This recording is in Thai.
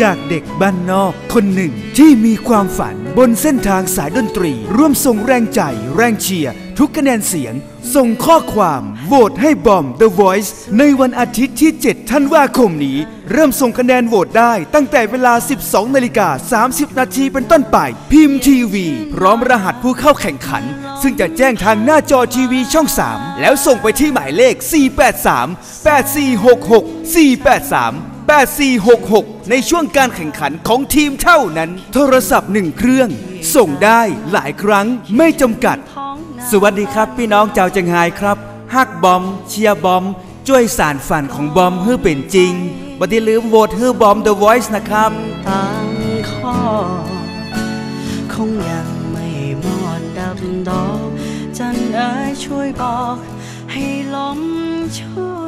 จากเด็กบ้านนอก คนหนึ่งที่มีความฝันบนเส้นทางสายดนตรี ร่วมส่งแรงใจ แรงเชียร์ ทุกคะแนนเสียง ส่งข้อความโหวตให้บอม The Voice ในวันอาทิตย์ที่ 7 ธันวาคมนี้ เริ่มส่งคะแนนโหวตได้ตั้งแต่เวลา 12 นาฬิกา 30 นาทีเป็นต้นไป พิมพ์ทีวี พร้อมรหัสผู้เข้าแข่งขัน ซึ่งจะแจ้งทางหน้าจอทีวีช่อง 3 แล้วส่งไปที่หมายเลข 483 8466 483 8466 ในช่วงการแข่งขันของทีมเท่านั้น โทรศัพท์หนึ่งเครื่อง ส่งได้หลายครั้งไม่จำกัด สวัสดีครับพี่น้องเจ้าจังไห้ครับฮักบอม เชียร์บอมช่วยสารฝันของบอมให้เป็นจริงบัดนี้ลืมโหวตให้บอม The Voice นะครับต่างข้อคงยังไม่หมดดับดอกจันเอ๋ยช่วยบอกให้ลมช่วย